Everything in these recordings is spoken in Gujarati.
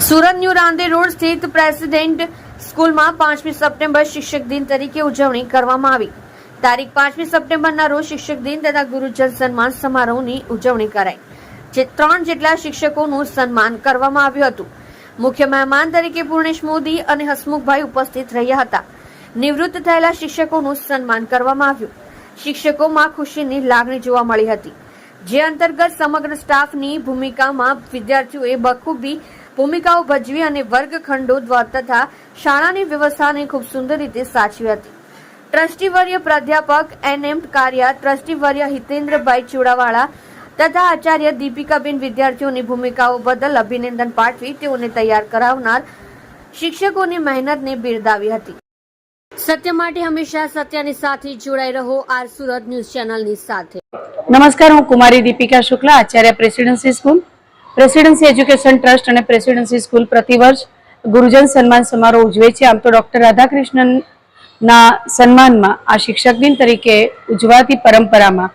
સુરત ન્યૂ રાંદે રોડ સ્થિત પ્રેસિડેન્ટ સ્કૂલમાં પાંચમી સપ્ટેમ્બર શિક્ષક દિન તરીકે ઉજવણી કરવામાં આવી. તારીખ પાંચમી સપ્ટેમ્બરના રોજ શિક્ષક દિન તથા ગુરુજન સન્માન સમારોહની ઉજવણી કરાઈ, જે ત્રણ જેટલા શિક્ષકોનું સન્માન કરવામાં આવ્યું હતું. મુખ્ય મહેમાન તરીકે પૂર્ણેશ મોદી અને હસમુખભાઈ ઉપસ્થિત રહ્યા હતા. નિવૃત્ત થયેલા શિક્ષકોનું સન્માન કરવામાં આવ્યું. શિક્ષકોમાં ખુશીની લાગણી જોવા મળી હતી. જે અંતર્ગત સમગ્ર સ્ટાફની ભૂમિકામાં વિદ્યાર્થીઓએ બખૂબી ભૂમિકાઓ ભજવી અને વર્ગખંડો દ્વાર તથા શાળાની વ્યવસ્થાને ખૂબ સુંદર રીતે સાચવી હતી. ટ્રસ્ટીવર્ય પ્રાધ્યાપક એન એમ કારિયા ટ્રસ્ટીવર્ય હિતેન્દ્રભાઈ ચુડાવાળા તથા આચાર્ય દીપિકાબેન વિદ્યાર્થીઓની ભૂમિકાઓ બદલ અભિનંદન પાઠવી તેઓને તૈયાર કરાવનાર શિક્ષકોની મહેનતને બિરદાવી હતી. સત્ય માટે હંમેશા સત્યની સાથે જોડાઈ રહો આર સુરત ન્યૂઝ ચેનલની સાથે. નમસ્કાર, હું કુમારી Deepika Shukla, Acharya presidency school. Presidency education trust અને પ્રેસિડેન્સી સ્કૂલ પ્રતિવર્ષ ગુરુજન સન્માન સમારોહ ઉજવે છે. આમ તો ડોક્ટર રાધાકૃષ્ણનના સન્માનમાં આ શિક્ષક દિન તરીકે ઉજવાતી પરંપરામાં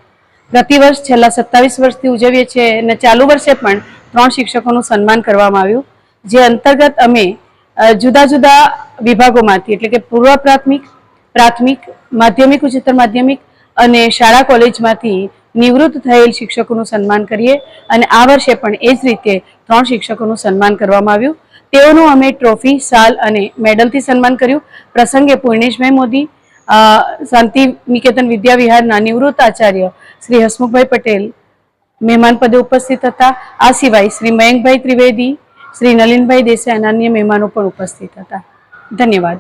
પ્રતિવર્ષ છેલ્લા સત્તાવીસ વર્ષથી ઉજવીએ છીએ અને ચાલુ વર્ષે પણ ત્રણ શિક્ષકોનું સન્માન કરવામાં આવ્યું, જે અંતર્ગત અમે જુદા જુદા વિભાગોમાંથી એટલે કે પૂર્વ પ્રાથમિક પ્રાથમિક, માધ્યમિક, ઉચ્ચતર માધ્યમિક અને શાળા કોલેજમાંથી નિવૃત્ત થયેલ શિક્ષકોનું સન્માન કરીએ અને આ વર્ષે પણ એ જ રીતે ત્રણ શિક્ષકોનું સન્માન કરવામાં આવ્યું. તેઓનું અમે ટ્રોફી શાલ અને મેડલથી સન્માન કર્યું. પ્રસંગે પૂર્ણેશભાઈ મોદી શાંતિ નિકેતન વિદ્યાવિહારના નિવૃત્ત આચાર્ય શ્રી હસમુખભાઈ પટેલ મહેમાન પદે ઉપસ્થિત હતા. આ સિવાય શ્રી મયંકભાઈ ત્રિવેદી, શ્રી નલિનભાઈ દેસાઈ અને અન્ય મહેમાનો પણ ઉપસ્થિત હતા. ધન્યવાદ.